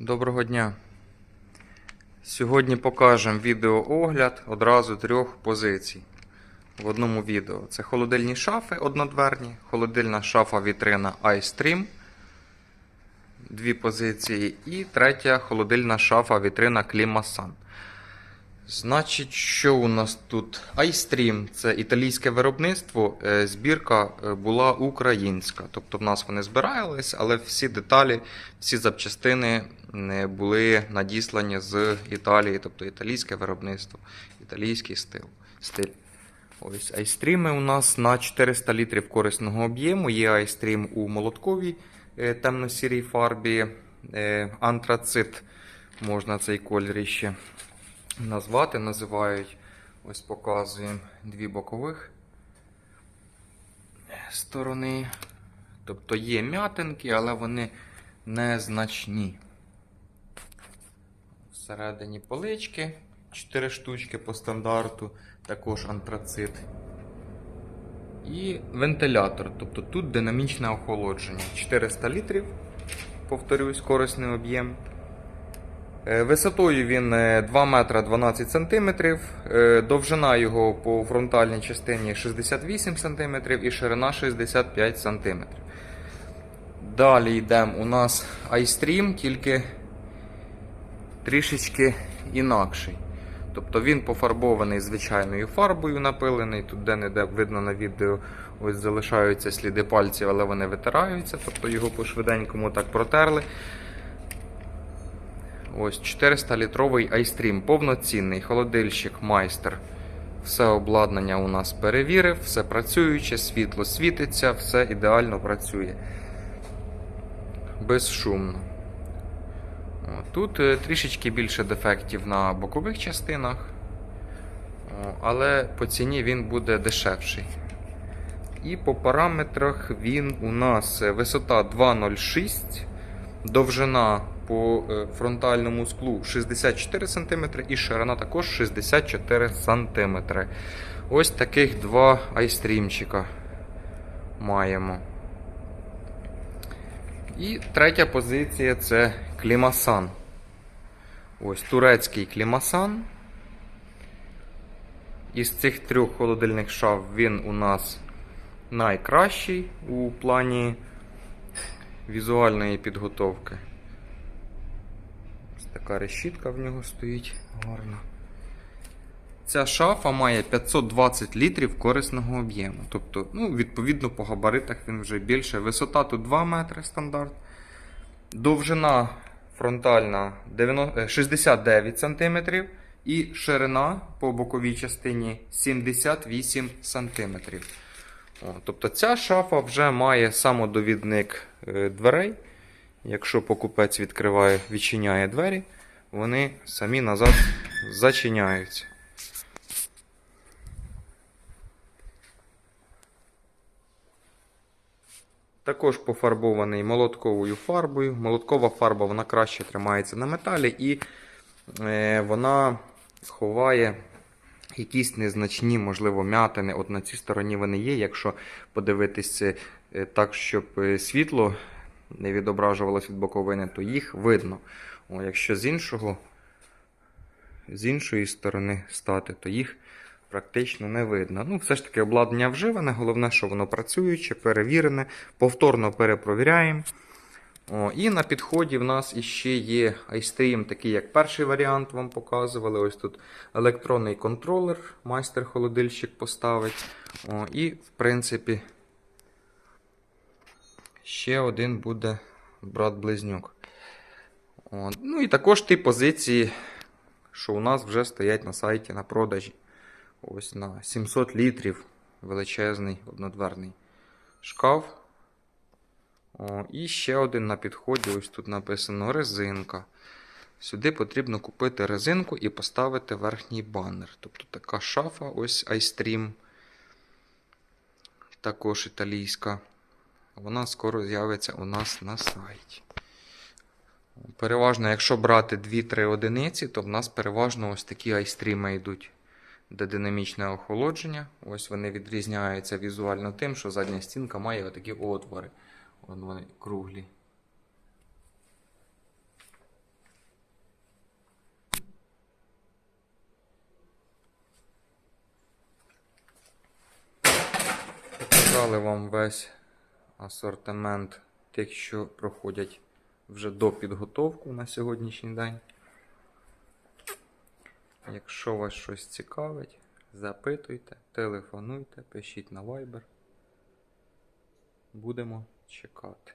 Доброго дня. Сьогодні покажемо відеоогляд одразу трьох позицій в одному відео. Це холодильні шафи однодверні, холодильна шафа вітрина iStream. Дві позиції. І третя холодильна шафа вітрина Climasan. Значить, що у нас тут? iStream це італійське виробництво. е, Збірка е, була українська. Тобто в нас вони збирались, але всі деталі, всі запчастини е, були надіслані з Італії, тобто італійське виробництво, італійський стиль. стиль. Ось iStream у нас на 400 літрів корисного об'єму. Є iStream у молотковій темно-сірій фарбі, антрацит, можна цей колір ще назвати, називають. Ось показуємо дві бокових сторони. Тобто є м'ятинки, але вони незначні. Всередині полички 4 штучки по стандарту, також антрацит. І вентилятор. Тобто тут динамічне охолодження. 400 літрів, повторюсь, корисний об'єм. Е, Висотою він е, 2 метра 12 сантиметрів, е, довжина його по фронтальній частині 68 сантиметрів і ширина 65 сантиметрів. Далі йдемо у нас iStream, тільки трішечки інакший. Тобто він пофарбований звичайною фарбою напилений. Тут де-не-де видно на відео, ось залишаються сліди пальців, але вони витираються, тобто його по швиденькому так протерли. Ось 400-літровий iStream, повноцінний холодильщик майстер. Все обладнання у нас перевірив, все працююче, світло світиться, все ідеально працює. Безшумно. Тут е, трішечки більше дефектів на бокових частинах, але по ціні він буде дешевший. І по параметрах він у нас е, висота 2,06, довжина по е, фронтальному склу 64 см і ширина також 64 см. Ось таких два айстрімчика маємо. І третя позиція це клімасан. Ось турецький клімасан. Із цих трьох холодильних шаф він у нас найкращий у плані візуальної підготовки. Ось така решітка в нього стоїть гарна. Ця шафа має 520 літрів корисного об'єму. Тобто, ну, відповідно, по габаритах він вже більше. Висота тут 2 метри стандарт. Довжина фронтальна 90 е, 69 см. І ширина по боковій частині 78 см. О, тобто ця шафа вже має самодовідник е, дверей. Якщо покупець відкриває, відчиняє двері, вони самі назад зачиняються. Також пофарбований молотковою фарбою. Молоткова фарба вона краще тримається на металі і е, вона ховає якісь незначні, можливо, м'ятини. От на цій стороні вони є. Якщо подивитися е, так, щоб е, світло не відображувалось від боковини, то їх видно. О, якщо з іншого, з іншої сторони стати, то їх практично не видно. Ну, все ж таки обладнання вживане, головне, що воно працююче, перевірене, повторно перепровіряємо. О, і на підході в нас іще є iStream, такий як перший варіант вам показували. Ось тут електронний контролер, майстер-холодильщик поставить. О, і, в принципі, ще один буде брат-близнюк. Ну і також ті позиції, що у нас вже стоять на сайті на продажі. Ось на 700 літрів величезний однодверний шкаф. О, і ще один на підході. Ось тут написано резинка. Сюди потрібно купити резинку і поставити верхній банер. Тобто така шафа, ось iStream, також італійська. Вона скоро з'явиться у нас на сайті. Переважно, якщо брати 2-3 одиниці, то в нас переважно ось такі iStream йдуть де динамічне охолодження. Ось вони відрізняються візуально тим, що задня стінка має отакі отвори. Вон вони круглі. Показали вам весь асортимент тих, що проходять вже до підготовку на сьогоднішній день. Якщо вас щось цікавить, запитуйте, телефонуйте, пишіть на Viber. Будемо чекати.